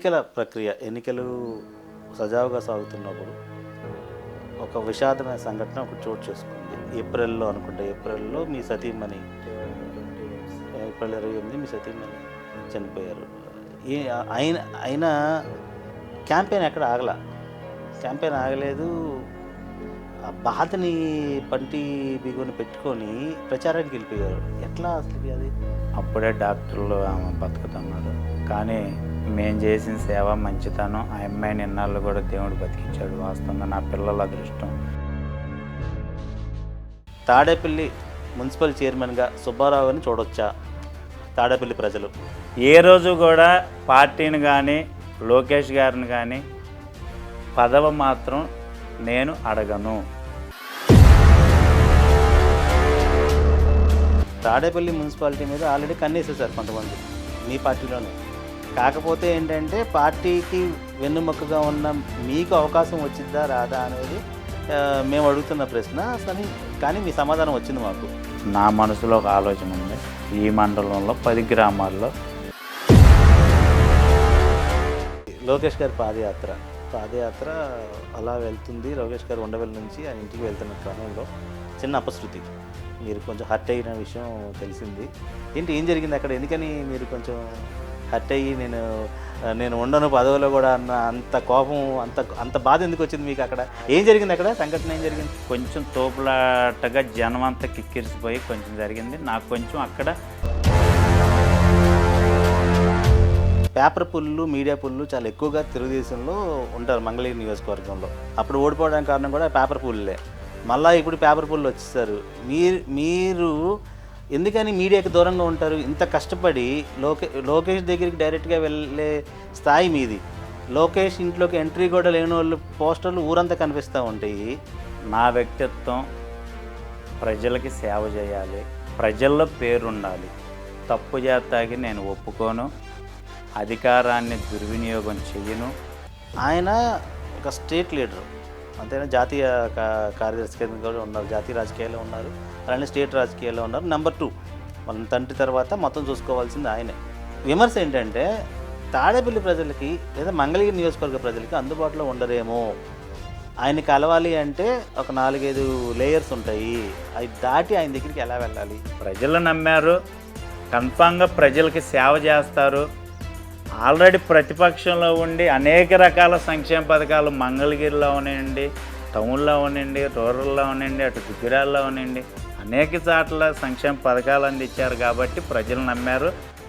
ఎన్నికల ప్రక్రియ ఎన్నికలు సజావుగా సాగుతున్నప్పుడు ఒక విషాదమైన సంఘటన ఒకటి చోటు చేసుకుంది. ఏప్రిల్లో అనుకుంటా ఏప్రిల్లో మీ సతీమణి ఏప్రిల్ ఇరవై ఎనిమిది మీ సతీమణి చనిపోయారు. ఈ ఆయన ఆయన క్యాంపెయిన్ ఎక్కడ ఆగల? క్యాంపెయిన్ ఆగలేదు. ఆ బాధని పంటి బిగుని పెట్టుకొని ప్రచారానికి వెళ్ళిపోయారు. ఎట్లా అసలు అది? అప్పుడే డాక్టర్లు ఆమె బతుకుతున్నారు కానీ మేము చేసిన సేవ మంచితనం ఆ అమ్మాయిని ఇన్నాళ్ళు కూడా దేవుడు బతికించాడు. వాస్తవంగా నా పిల్లల అదృష్టం తాడేపల్లి మున్సిపల్ చైర్మన్గా సుబ్బారావు చూడొచ్చా? తాడేపల్లి ప్రజలు. ఏ రోజు కూడా పార్టీని కానీ లోకేష్ గారిని కానీ పదవ మాత్రం నేను అడగను. తాడేపల్లి మున్సిపాలిటీ మీద ఆల్రెడీ కన్నేసేసారు కొంతమంది మీ పార్టీలోనే. కాకపోతే ఏంటంటే పార్టీకి వెన్నుమొక్కగా ఉన్న మీకు అవకాశం వచ్చిద్దా రాదా అనేది ఆ, మేము అడుగుతున్న ప్రశ్న. కానీ కానీ మీ సమాధానం వచ్చింది మాకు. నా మనసులో ఒక ఆలోచన ఉంది. ఈ మండలంలో పది గ్రామాల్లో లోకేష్ గారి పాదయాత్ర. పాదయాత్ర అలా వెళ్తుంది. లోకేష్ గారు ఉండవల్లి నుంచి ఆయన ఇంటికి వెళ్తున్న క్రమంలో చిన్న అపశృతి. మీరు కొంచెం హర్ట్ అయిన విషయం తెలిసింది. ఏంటి ఏం జరిగింది అక్కడ? ఎందుకని మీరు కొంచెం హర్ట్ అయ్యి నేను నేను ఉండను పదవిలో కూడా అన్న అంత కోపం అంత అంత బాధ ఎందుకు వచ్చింది మీకు అక్కడ? ఏం జరిగింది అక్కడ? సంఘటన ఏం జరిగింది? కొంచెం తోపులాటగా జనం అంతా కిక్కిరిసిపోయి కొంచెం జరిగింది. నాకు కొంచెం అక్కడ పేపర్ పుల్లు మీడియా పుల్లు చాలా ఎక్కువగా తెలుగుదేశంలో ఉంటారు మంగళగిరి నియోజకవర్గంలో. అప్పుడు ఓడిపోవడానికి కారణం కూడా పేపర్ పుల్లే. మళ్ళీ ఇప్పుడు పేపర్ పుల్లు వచ్చేసారు. మీరు మీరు ఎందుకని మీడియాకి దూరంగా ఉంటారు? ఇంత కష్టపడి లోకే లోకేష్ దగ్గరికి డైరెక్ట్గా వెళ్ళే స్థాయి మీది. లోకేష్ ఇంట్లోకి ఎంట్రీ కూడా లేని వాళ్ళు పోస్టర్లు ఊరంతా కనిపిస్తూ ఉంటాయి. నా వ్యక్తిత్వం ప్రజలకి సేవ చేయాలి. ప్రజల్లో పేరుండాలి. తప్పు చేస్తాకి నేను ఒప్పుకోను. అధికారాన్ని దుర్వినియోగం చెయ్యను. ఆయన ఒక స్టేట్ లీడర్. అంతేనా? జాతీయ కార్యదర్శి కింద కూడా ఉన్నారు జాతీయ రాజకీయాల్లో ఉన్నారు అలానే స్టేట్ రాజకీయాల్లో ఉన్నారు. నెంబర్ టూ మన తండ్రి తర్వాత మొత్తం చూసుకోవాల్సింది ఆయనే. విమర్శ ఏంటంటే తాడేపల్లి ప్రజలకి లేదా మంగళగిరి నియోజకవర్గ ప్రజలకి అందుబాటులో ఉండరేమో. ఆయన కలవాలి అంటే ఒక నాలుగైదు లేయర్స్ ఉంటాయి. అవి దాటి ఆయన దగ్గరికి ఎలా వెళ్ళాలి? ప్రజలు నమ్మారు. కన్ఫామ్గా ప్రజలకి సేవ చేస్తారు. ఆల్రెడీ ప్రతిపక్షంలో ఉండి అనేక రకాల సంక్షేమ పథకాలు మంగళగిరిలో ఉన్నాయండి టౌన్లో ఉండండి రూరల్లో ఉండండి అటు గుజరాల్లో ఉండండి అనేక చోట్ల సంక్షేమ పథకాలు అందించారు కాబట్టి ప్రజలు నమ్మారు.